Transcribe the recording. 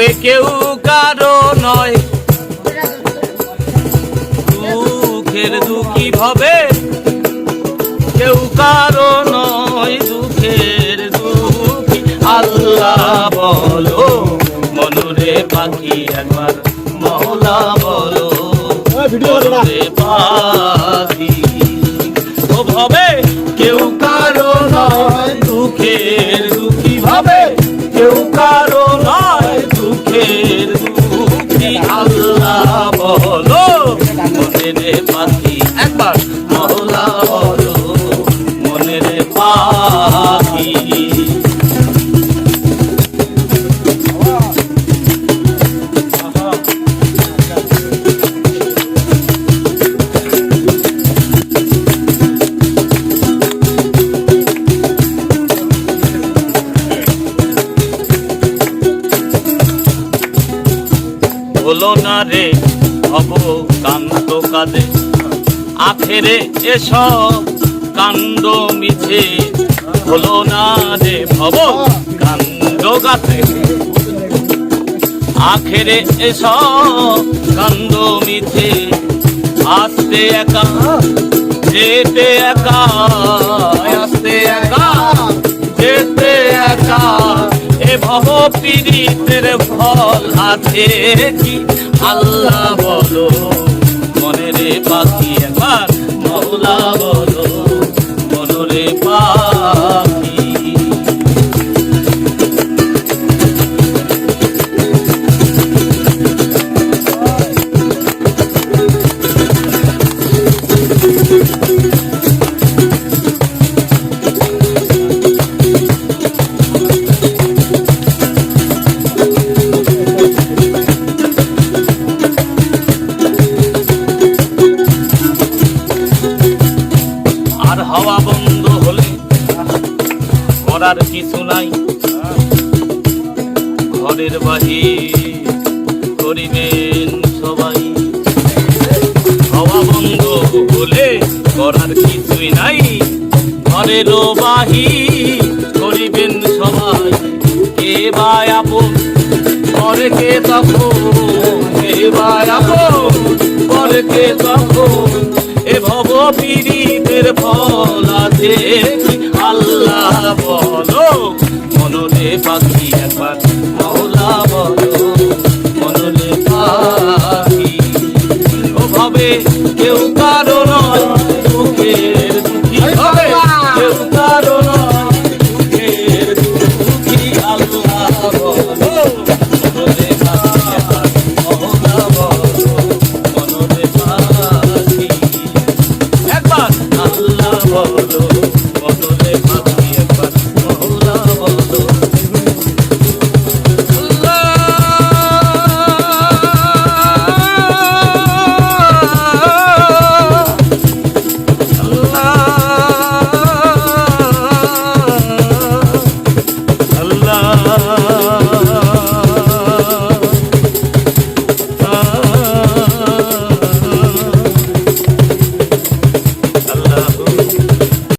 ভবে কেউ কারও নয়। দুঃখের দুঃখী ভবে কেউ কারও নয়। দুঃখের দুঃখী আল্লাহ বলো মনুরে পাখি একবার মহলা বলো মনুরে পাখি। ও ভবে কেউ কারও নয়। দুঃখের হলো না রে হব কান্ত কাজে। আখেরে এসব কাণ্ড মিছে। হলো না রে ভব কাণ্ড গাছে আখেরে এসব কাণ্ড মিছে। আসতে একা যেতে একা। পীড়িতের ফল আছে কি? আল্লাহ বলো মনে রে পাখি একবার মৌলা করার কিছু নাই। ঘরের বাহির করিবেন সবাই। হাওয়া বন্ধ হলে করার কিছুই নাই। ঘরেরও বাহির করিবেন সবাই। কে বা আপন পরে কে তখন কে বা পরে কে তখন। এ ভব পীড়িতের ফল আছে আল্লাহ বলো মনরে পাখি একবার।